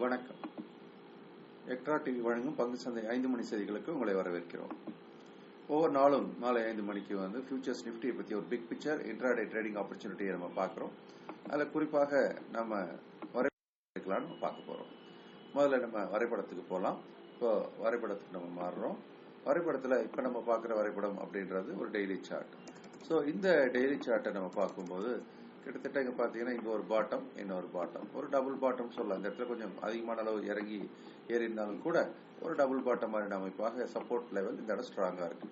வணக்கம். Extra TV வழங்கும் பங்கு சந்தை ஐந்து மணி செய்திகளுக்கு உங்களை வரவேற்கிறோம். ஒவ்வொரு நாளும் மாலை ஐந்து மணிக்கு வந்து ஃபியூச்சர்ஸ் நிஃப்டியை பற்றி ஒரு பிக் பிக்சர் இன்ட்ராடே ட்ரேடிங் ஆப்பர்ச்சுனிட்டியை நம்ம பார்க்குறோம். அதில் குறிப்பாக நம்ம வரைக்கலாம்னு நம்ம பார்க்க போகிறோம் முதல்ல நம்ம வரைபடத்துக்கு போகலாம் இப்போ வரைபடத்துக்கு நம்ம மாறுறோம். வரைபடத்தில் இப்போ நம்ம பார்க்குற வரைபடம் அப்படின்றது ஒரு டெய்லி சார்ட் ஸோ இந்த டெய்லி சார்ட்டை நம்ம பார்க்கும்போது கிட்டத்தட்ட இங்கே பார்த்தீங்கன்னா இங்கே ஒரு பாட்டம் இன்னொரு பாட்டம் ஒரு டபுள் பாட்டம் சொல்லலாம். இந்த இடத்துல கொஞ்சம் அதிகமான அளவு இறங்கி ஏறினாலும் கூட ஒரு டபுள் பாட்டம் மாதிரி அமைப்பாக சப்போர்ட் லெவல் இந்த இடம் ஸ்ட்ராங்காக இருக்கு.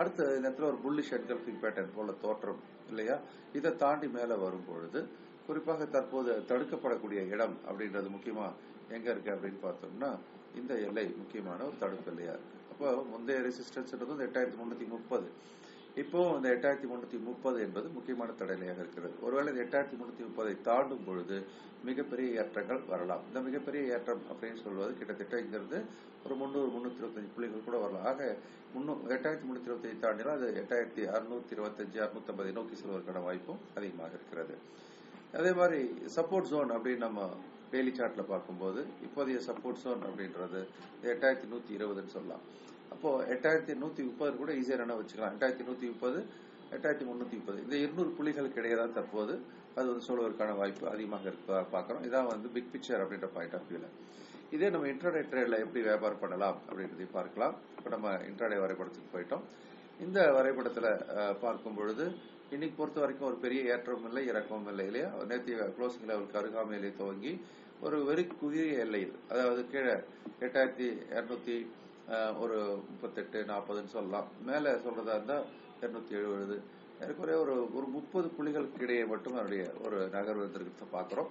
அடுத்து இந்த இடத்துல ஒரு புல்லிஷ் என்கல்ஃபிங் பேட்டர்ன் போல தோற்றம் இல்லையா? இதை தாண்டி மேலே வரும் பொழுது குறிப்பாக தற்போது தடுக்கப்படக்கூடிய இடம் அப்படின்றது முக்கியமா எங்க இருக்கு அப்படின்னு பார்த்தோம்னா இந்த எல்லை முக்கியமான ஒரு தடுப்பு எல்லையா இருக்கு. அப்போ முந்தைய ரெசிஸ்டன்ஸ்ன்றது எட்டாயிரத்தி முன்னூத்தி முப்பது. இப்போ இந்த எட்டாயிரத்தி முன்னூத்தி முப்பது என்பது முக்கியமான தடையாக இருக்கிறது. ஒருவேளை இந்த எட்டாயிரத்தி முன்னூத்தி முப்பதை தாண்டும் பொழுது மிகப்பெரிய ஏற்றங்கள் வரலாம். இந்த மிகப்பெரிய ஏற்றம் அப்படின்னு சொல்வது கிட்டத்தட்ட இங்கிருந்து ஒரு முந்நூறு முன்னூத்தி இருபத்தஞ்சு புள்ளிகள் கூட வரலாம். ஆக முன்னூ எட்டாயிரத்தி முன்னூத்தி இருபத்தஞ்சு தாண்டினால் அது எட்டாயிரத்தி அறுநூத்தி இருபத்தஞ்சு அறுநூத்தி நோக்கி செல்வதற்கான வாய்ப்பும் அதிகமாக இருக்கிறது. அதே மாதிரி சப்போர்ட் ஜோன் அப்படின்னு நம்ம டெய்லி சார்ட்ல பார்க்கும்போது இப்போதைய சப்போர்ட் ஜோன் அப்படின்றது எட்டாயிரத்தி நூத்தி இருபதுன்னு சொல்லலாம். அப்போ எட்டாயிரத்தி நூத்தி முப்பது கூட ஈஸியா என்ன வச்சுக்கலாம். எட்டாயிரத்தி நூத்தி முப்பது எட்டாயிரத்தி முன்னூத்தி முப்பது. இந்த இருநூறு புள்ளிகளுக்கு இடையே தான் தற்போது அது வந்து சொல்வதற்கான வாய்ப்பு அதிகமாக இருக்க பார்க்கிறோம். இதான் வந்து பிக் பிக்சர் அப்படின்ற பாயிண்ட் ஆஃப் வியூல இதே நம்ம இன்டர்நெட் ட்ரேட்ல எப்படி வியாபாரம் பண்ணலாம் அப்படின்றதை பார்க்கலாம். இப்போ நம்ம இன்டர்நெட் வரைபடத்துக்கு போயிட்டோம். இந்த வரைபடத்துல பார்க்கும் பொழுது இன்னைக்கு பொறுத்த வரைக்கும் ஒரு பெரிய ஏற்றமும் இல்லை இறக்கமும் இல்லை இல்லையா? நேற்று க்ளோசிங் லெவலுக்கு அருகாமையிலே துவங்கி ஒரு வெறி குதிரிய எல்லை இது. அதாவது கீழே எட்டாயிரத்தி இருநூத்தி ஒரு முப்பத்தெட்டு நாற்பதுன்னு சொல்லலாம். மேலே சொல்றதா இருந்தால் இரநூத்தி எழுபது ஏற்கனவே ஒரு ஒரு முப்பது புள்ளிகளுக்கு இடையே மட்டும் அதனுடைய ஒரு நகர்வு இருக்கிறத பார்க்குறோம்.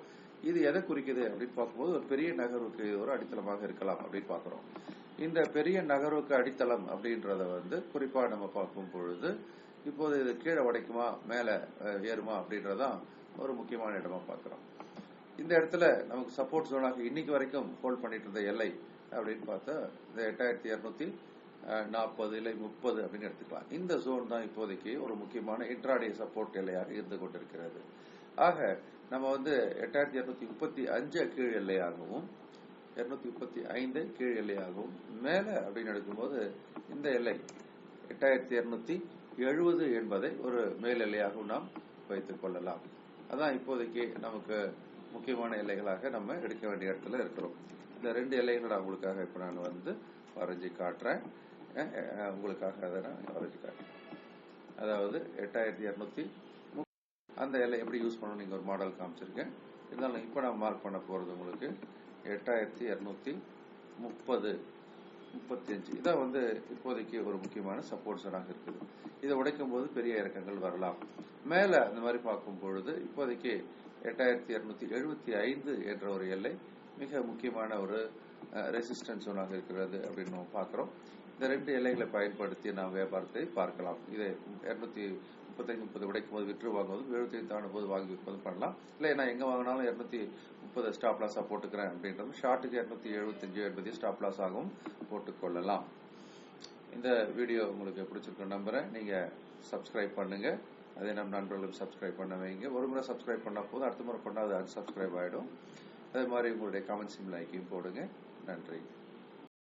இது எதை குறிக்குது அப்படின்னு பார்க்கும்போது ஒரு பெரிய நகர்வுக்கு ஒரு அடித்தளமாக இருக்கலாம் அப்படின்னு பார்க்குறோம். இந்த பெரிய நகர்வுக்கு அடித்தளம் அப்படின்றத வந்து குறிப்பாக நம்ம பார்க்கும் பொழுது இப்போது இது கீழே உடைக்குமா மேலே ஏறுமா அப்படின்றதான் ஒரு முக்கியமான இடமா பார்க்குறோம். இந்த இடத்துல நமக்கு சப்போர்ட் ஜோனாக இன்னைக்கு வரைக்கும் ஹோல்ட் பண்ணிட்டு இருந்த எல்லை அப்படின்னு பார்த்தா இந்த எட்டாயிரத்தி இருநூத்தி நாற்பது இல்லை முப்பது அப்படின்னு எடுத்துக்கலாம். இந்த ஜோன் தான் இப்போதைக்கு ஒரு முக்கியமான இன்ட்ராடே சப்போர்ட் எல்லையாக இருந்து கொண்டிருக்கிறது. ஆக நம்ம வந்து எட்டாயிரத்தி இருநூத்தி முப்பத்தி அஞ்சு கீழ் எல்லையாகவும் இருநூத்தி முப்பத்தி ஐந்து கீழ் எல்லையாகவும் மேல அப்படின்னு எடுக்கும்போது இந்த எல்லை எட்டாயிரத்தி இருநூத்தி எழுபது என்பதை ஒரு மேல் எல்லையாகவும் நாம் வைத்துக் கொள்ளலாம். அதான் இப்போதைக்கு நமக்கு முக்கியமான எல்லைகளாக நம்ம எடுக்க வேண்டிய இடத்துல இருக்கிறோம். இந்த ரெண்டு எல்லைகளை உங்களுக்காக இப்ப நான் வந்து வரைஞ்சி காட்டுறேன். உங்களுக்காக அதை நான் வரைஞ்சி காட்டுறேன். அதாவது எட்டாயிரத்தி இருநூத்தி அந்த எல்லை எப்படி யூஸ் பண்ணணும்? நீங்க ஒரு மாடல் காமிச்சிருக்கேன். இருந்தாலும் இப்ப நான் மார்க் பண்ண போறது உங்களுக்கு எட்டாயிரத்தி இரநூத்தி முப்பது முப்பத்தி அஞ்சு இதான் வந்து இப்போதைக்கு ஒரு முக்கியமான சப்போர்ட் ஜோனாக இருக்குது. இதை உடைக்கும் போது பெரிய இறக்கங்கள் வரலாம். மேல அந்த மாதிரி பார்க்கும் பொழுது இப்போதைக்கு எட்டாயிரத்தி இருநூத்தி எழுபத்தி ஐந்து என்ற ஒரு எல்லை மிக முக்கியமான ஒரு ரெசிஸ்டன்ஸ் ஒன்றாக இருக்கிறது அப்படின்னு நம்ம இந்த ரெண்டு எல்லைகளை பயன்படுத்தி நாம் வியாபாரத்தை பார்க்கலாம். இதை இருநூத்தி முப்பத்தஞ்சு முப்பது உடைக்கும் போது விற்று வாங்குவதும் எழுபத்தி ஐந்து ஆண்டு போது வாங்கி விற்பதும் பண்ணலாம். இல்லை நான் எங்கே வாங்கினாலும் இரநூத்தி முப்பது ஸ்டாப் லாஸாக போட்டுக்கிறேன் அப்படின்றது ஷார்ட்டுக்கு இரநூத்தி எழுபத்தஞ்சு எண்பது ஸ்டாப் லாஸ் ஆகவும் போட்டுக்கொள்ளலாம். இந்த வீடியோ உங்களுக்கு பிடிச்சிருக்க நம்புறேன். நீங்கள் சப்ஸ்கிரைப் பண்ணுங்கள் அதே நம்ம நண்பர்களும் சப்ஸ்கிரைப் பண்ண வைங்க. ஒரு முறை சப்ஸ்கிரைப் பண்ண போது அடுத்த முறை பண்ணால் அது அன்சப்ஸ்கிரைப் ஆகிடும் அதே மாதிரி உங்களுடைய கமெண்ட்ஸும் லைக்கையும் போடுங்க. நன்றி.